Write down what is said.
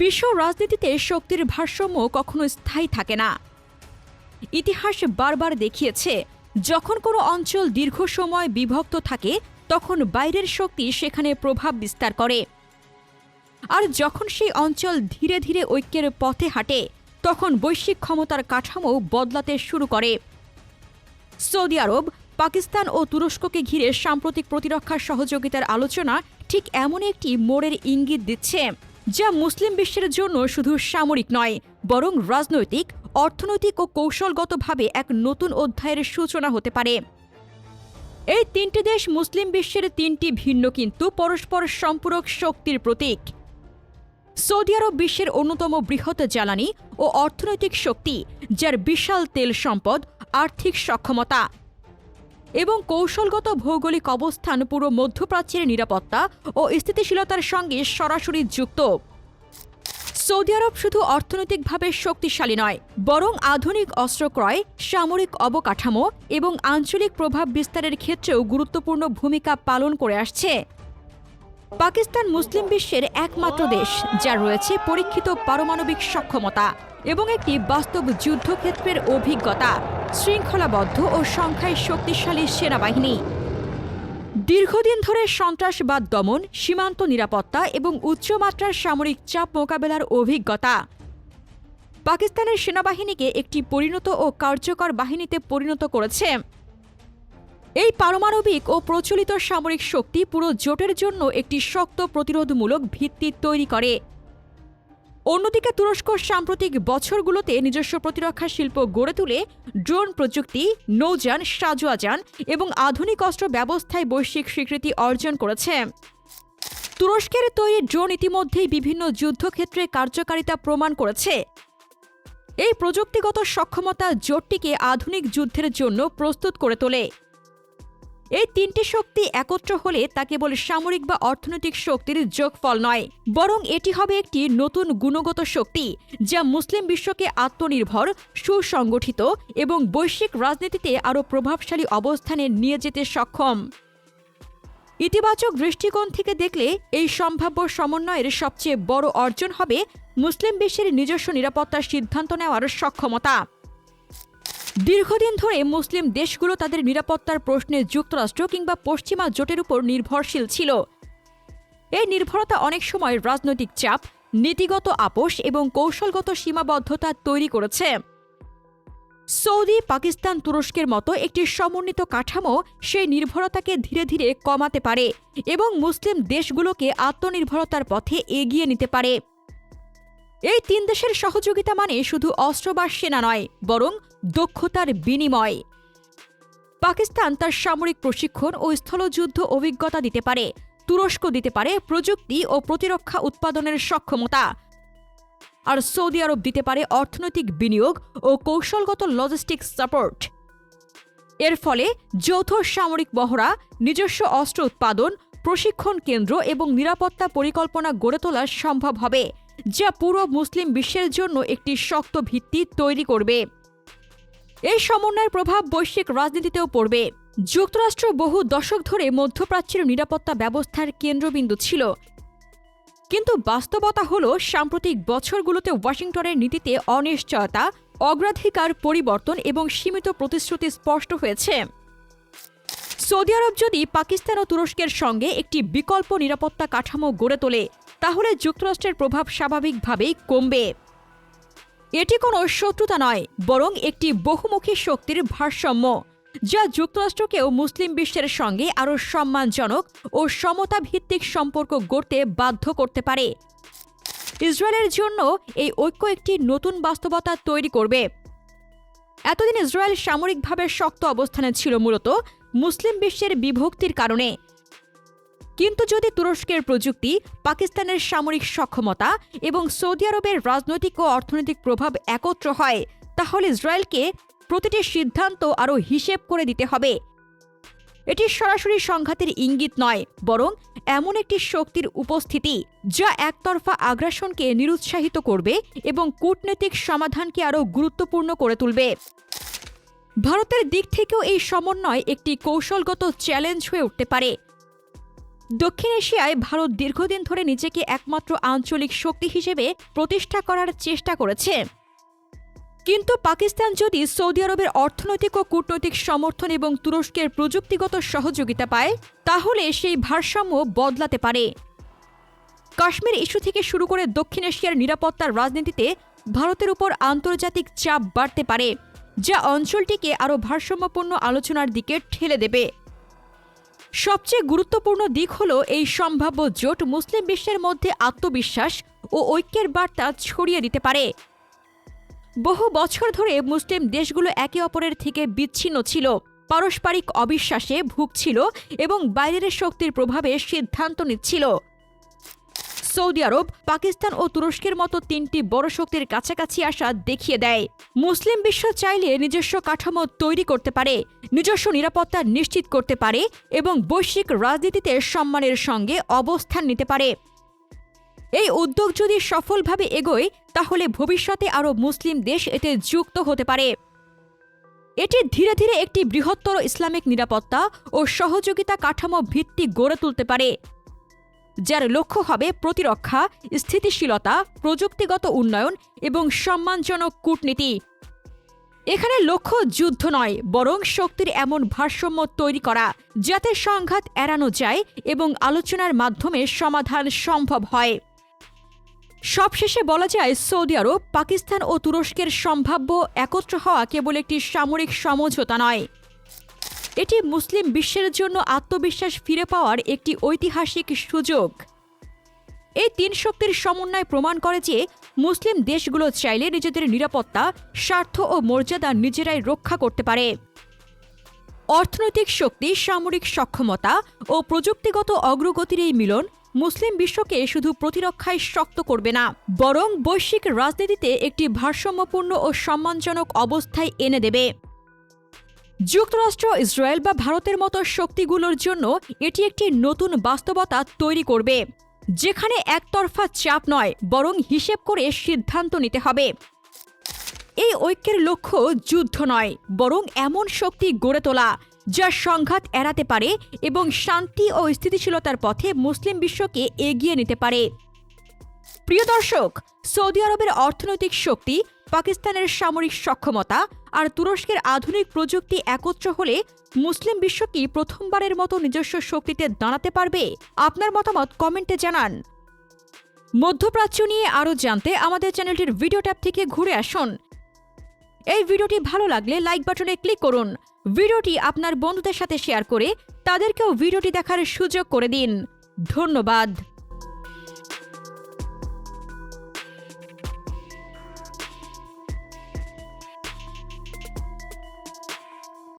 বিশ্ব রাজনীতিতে শক্তির ভারসাম্য কখনো স্থায়ী থাকে না। ইতিহাস বারবার দেখিয়েছে, যখন কোনো অঞ্চল দীর্ঘ সময় বিভক্ত থাকে, তখন বাইরের শক্তি সেখানে প্রভাব বিস্তার করে। আর যখন সেই অঞ্চল ধীরে ধীরে ঐক্যের পথে হাঁটে, তখন বৈশ্বিক ক্ষমতার কাঠামো বদলাতে শুরু করে। সৌদি আরব, পাকিস্তান ও তুরস্ককে ঘিরে সাম্প্রতিক প্রতিরক্ষা সহযোগিতার আলোচনা ঠিক এমন একটি মোড়ের ইঙ্গিত দিচ্ছে। যা মুসলিম বিশ্বের জন্য শুধু সামরিক নয়, বরং রাজনৈতিক, অর্থনৈতিক ও কৌশলগতভাবে এক নতুন অধ্যায়ের সূচনা হতে পারে। এই তিনটি দেশ মুসলিম বিশ্বের তিনটি ভিন্ন কিন্তু পরস্পর সম্পূরক শক্তির প্রতীক। সৌদি আরব বিশ্বের অন্যতম বৃহৎ জ্বালানি ও অর্থনৈতিক শক্তি, যার বিশাল তেল সম্পদ, আর্থিক সক্ষমতা এবং কৌশলগত ভৌগোলিক অবস্থান পুরো মধ্যপ্রাচ্যের নিরাপত্তা ও স্থিতিশীলতার সঙ্গে সরাসরি যুক্ত। সৌদি আরব শুধু অর্থনৈতিকভাবে শক্তিশালী নয়, বরং আধুনিক অস্ত্র ক্রয়, সামরিক অবকাঠামো এবং আঞ্চলিক প্রভাব বিস্তারের ক্ষেত্রেও গুরুত্বপূর্ণ ভূমিকা পালন করে আসছে। পাকিস্তান মুসলিম বিশ্বের একমাত্র দেশ, যার রয়েছে পরীক্ষিত পারমাণবিক সক্ষমতা এবং একটি বাস্তব যুদ্ধক্ষেত্রের অভিজ্ঞতা। শৃঙ্খলাবদ্ধ ও সংখ্যায় শক্তিশালী সেনাবাহিনী। দীর্ঘদিন ধরে সন্ত্রাসবাদ দমন, সীমান্ত নিরাপত্তা এবং উচ্চমাত্রার সামরিক চাপ মোকাবেলার অভিজ্ঞতা। পাকিস্তানের সেনাবাহিনীকে একটি পরিণত ও কার্যকর বাহিনীতে পরিণত করেছে। এই পারমাণবিক ও প্রচলিত সামরিক শক্তি পুরো জোটের জন্য একটি শক্ত প্রতিরোধমূলক ভিত্তি তৈরি করে। অন্যদিকে তুরস্ক সাম্প্রতিক বছরগুলোতে নিজস্ব প্রতিরক্ষা শিল্প গড়ে তুলে ড্রোন প্রযুক্তি, নৌযান সাজোয়াযান এবং আধুনিক অস্ত্র ব্যবস্থায় বৈশ্বিক স্বীকৃতি অর্জন করেছে। তুরস্কের তৈরি ড্রোন ইতিমধ্যেই বিভিন্ন যুদ্ধক্ষেত্রে কার্যকারিতা প্রমাণ করেছে। এই প্রযুক্তিগত সক্ষমতা জোটটিকে আধুনিক যুদ্ধের জন্য প্রস্তুত করে তোলে। এই তিনটি শক্তি একত্র হলে তা কেবল সামরিক বা অর্থনৈতিক শক্তির যোগফল নয়, বরং এটি হবে একটি নতুন গুণগত শক্তি যা মুসলিম বিশ্বকে আত্মনির্ভর, সুসংগঠিত এবং বৈশ্বিক রাজনীতিতে আরও প্রভাবশালী অবস্থানে নিয়ে যেতে সক্ষম। ইতিবাচক দৃষ্টিকোণ থেকে দেখলে এই সম্ভাব্য সমন্বয়ের সবচেয়ে বড় অর্জন হবে মুসলিম বিশ্বের নিজস্ব নিরাপত্তার সিদ্ধান্ত নেওয়ার সক্ষমতা। দীর্ঘদিন ধরে মুসলিম দেশগুলো তাদের নিরাপত্তার প্রশ্নে যুক্তরাষ্ট্র কিংবা পশ্চিমা জোটের উপর নির্ভরশীল ছিল। এই নির্ভরতা অনেক সময় রাজনৈতিক চাপ, নীতিগত আপোষ এবং কৌশলগত সীমাবদ্ধতা তৈরি করেছে। সৌদি, পাকিস্তান, তুরস্কের মতো একটি সমন্বিত কাঠামো সেই নির্ভরতাকে ধীরে ধীরে কমাতে পারে এবং মুসলিম দেশগুলোকে আত্মনির্ভরতার পথে এগিয়ে নিতে পারে। এই তিন দেশের সহযোগিতা মানে শুধু অস্ত্র বা সেনা নয়, বরং দক্ষতার বিনিময়। পাকিস্তান তার সামরিক প্রশিক্ষণ ও স্থলযুদ্ধ অভিজ্ঞতা দিতে পারে, তুরস্ক দিতে পারে প্রযুক্তি ও প্রতিরক্ষা উৎপাদনের সক্ষমতা। আর সৌদি আরব দিতে পারে অর্থনৈতিক বিনিয়োগ ও কৌশলগত লজিস্টিক্স সাপোর্ট এর ফলে যৌথ সামরিক বহরা, নিজস্ব অস্ত্র উৎপাদন, প্রশিক্ষণ কেন্দ্র এবং নিরাপত্তা পরিকল্পনা গড়ে তোলা সম্ভব হবে। যা পুরো মুসলিম বিশ্বের জন্য একটি শক্ত ভিত্তি তৈরি করবে। এই সমন্বয়ের প্রভাব বৈশ্বিক রাজনীতিতেও পড়বে। যুক্তরাষ্ট্র বহু দশক ধরে মধ্যপ্রাচ্যের নিরাপত্তা ব্যবস্থার কেন্দ্রবিন্দু ছিল। কিন্তু বাস্তবতা হল সাম্প্রতিক বছরগুলোতে ওয়াশিংটনের নীতিতে অনিশ্চয়তা, অগ্রাধিকার পরিবর্তন এবং সীমিত প্রতিশ্রুতি স্পষ্ট হয়েছে। সৌদি আরব যদি পাকিস্তান ও তুরস্কের সঙ্গে একটি বিকল্প নিরাপত্তা কাঠামো গড়ে তোলে, তাহলে যুক্তরাষ্ট্রের প্রভাব স্বাভাবিকভাবেই কমবে। এটি কোনো শত্রুতা নয়, বরং একটি বহুমুখী শক্তির ভারসাম্য, যা যুক্তরাষ্ট্রকেও মুসলিম বিশ্বের সঙ্গে আরও সম্মানজনক ও সমতা ভিত্তিক সম্পর্ক গড়তে বাধ্য করতে পারে। ইসরায়েলের জন্য এই ঐক্য একটি নতুন বাস্তবতা তৈরি করবে। এতদিন ইসরায়েল সামরিকভাবে শক্ত অবস্থানে ছিল মূলত মুসলিম বিশ্বের বিভক্তির কারণে। কিন্তু যদি তুরস্কের প্রযুক্তি, পাকিস্তানের সামরিক সক্ষমতা এবং সৌদি আরবের রাজনৈতিক ও অর্থনৈতিক প্রভাব একত্র হয়, তাহলে ইসরায়েলকে প্রতিটি সিদ্ধান্ত আরও হিসেব করে দিতে হবে। এটি সরাসরি সংঘাতের ইঙ্গিত নয়, বরং এমন একটি শক্তির উপস্থিতি যা একতরফা আগ্রাসনকে নিরুৎসাহিত করবে এবং কূটনৈতিক সমাধানকে আরও গুরুত্বপূর্ণ করে তুলবে। ভারতের দিক থেকেও এই সমন্বয় একটি কৌশলগত চ্যালেঞ্জ হয়ে উঠতে পারে। দক্ষিণ এশিয়ায় ভারত দীর্ঘদিন ধরে নিজেকে একমাত্র আঞ্চলিক শক্তি হিসেবে প্রতিষ্ঠা করার চেষ্টা করেছে। কিন্তু পাকিস্তান যদি সৌদি আরবের অর্থনৈতিক ও কূটনৈতিক সমর্থন এবং তুরস্কের প্রযুক্তিগত সহযোগিতা পায়, তাহলে সেই ভারসাম্য বদলাতে পারে। কাশ্মীর ইস্যু থেকে শুরু করে দক্ষিণ এশিয়ার নিরাপত্তার রাজনীতিতে ভারতের উপর আন্তর্জাতিক চাপ বাড়তে পারে। যা অঞ্চলটিকে আরও ভারসাম্যপূর্ণ আলোচনার দিকে ঠেলে দেবে। সবচেয়ে গুরুত্বপূর্ণ দিক হল এই সম্ভাব্য জোট মুসলিম বিশ্বের মধ্যে আত্মবিশ্বাস ও ঐক্যের বার্তা ছড়িয়ে দিতে পারে। বহু বছর ধরে মুসলিম দেশগুলো একে অপরের থেকে বিচ্ছিন্ন ছিল, পারস্পরিক অবিশ্বাসে ভুগছিল এবং বাইরের শক্তির প্রভাবে সিদ্ধান্ত নিচ্ছিল। সৌদি আরব, পাকিস্তান ও তুরস্কের মতো তিনটি বড় শক্তির কাছাকাছি আসা দেখিয়ে দেয়। মুসলিম বিশ্ব চাইলে নিজস্ব কাঠামো তৈরি করতে পারে, নিজস্ব নিরাপত্তা নিশ্চিত করতে পারে এবং বৈশ্বিক রাজনীতিতে সম্মানের সঙ্গে অবস্থান নিতে পারে। এই উদ্যোগ যদি সফলভাবে এগোয়, তাহলে ভবিষ্যতে আরও মুসলিম দেশ এতে যুক্ত হতে পারে। এটি ধীরে ধীরে একটি বৃহত্তর ইসলামিক নিরাপত্তা ও সহযোগিতা কাঠামো ভিত্তি গড়ে তুলতে পারে। যার লক্ষ্য হবে প্রতিরক্ষা, স্থিতিশীলতা, প্রযুক্তিগত উন্নয়ন এবং সম্মানজনক কূটনীতি। এখানে লক্ষ্য যুদ্ধ নয়, বরং শক্তির এমন ভারসাম্য তৈরি করা, যাতে সংঘাত এড়ানো যায় এবং আলোচনার মাধ্যমে সমাধান সম্ভব হয়। সবশেষে বলা যায়, সৌদি আরব, পাকিস্তান ও তুরস্কের সম্ভাব্য একত্র হওয়া কেবল একটি সামরিক সমঝোতা নয়। এটি মুসলিম বিশ্বের জন্য আত্মবিশ্বাস ফিরে পাওয়ার একটি ঐতিহাসিক সুযোগ। এই তিন শক্তির সমন্বয় প্রমাণ করে যে মুসলিম দেশগুলো চাইলে নিজেদের নিরাপত্তা, স্বার্থ ও মর্যাদা নিজেরাই রক্ষা করতে পারে। অর্থনৈতিক শক্তি, সামরিক সক্ষমতা ও প্রযুক্তিগত অগ্রগতির এই মিলন মুসলিম বিশ্বকে শুধু প্রতিরক্ষায় শক্ত করবে না, বরং বৈশ্বিক রাজনীতিতে একটি ভারসাম্যপূর্ণ ও সম্মানজনক অবস্থায় এনে দেবে। যুক্তরাষ্ট্র, ইসরায়েল বা ভারতের মতো শক্তিগুলোর জন্য এটি একটি নতুন বাস্তবতা তৈরি করবে, যেখানে একতরফা চাপ নয়, বরং হিসেব করে সিদ্ধান্ত নিতে হবে। এই ঐক্যের লক্ষ্য যুদ্ধ নয়, বরং এমন শক্তি গড়ে তোলা, যা সংঘাত এড়াতে পারে এবং শান্তি ও স্থিতিশীলতার পথে মুসলিম বিশ্বকে এগিয়ে নিতে পারে। প্রিয় দর্শক, সৌদি আরবের অর্থনৈতিক শক্তি পাকিস্তানের সামরিক সক্ষমতা আর তুরস্কের আধুনিক প্রযুক্তি একত্র হলে মুসলিম বিশ্ব কি প্রথমবারের মতো নিজস্ব শক্তিতে দাঁড়াতে পারবে? আপনার মতামত কমেন্টে জানান। মধ্যপ্রাচ্য নিয়ে আরও জানতে আমাদের চ্যানেলটির ভিডিও ট্যাব থেকে ঘুরে আসুন। এই ভিডিওটি ভালো লাগলে লাইক বাটনে ক্লিক করুন। ভিডিওটি আপনার বন্ধুদের সাথে শেয়ার করে তাদেরকেও ভিডিওটি দেখার সুযোগ করে দিন। ধন্যবাদ।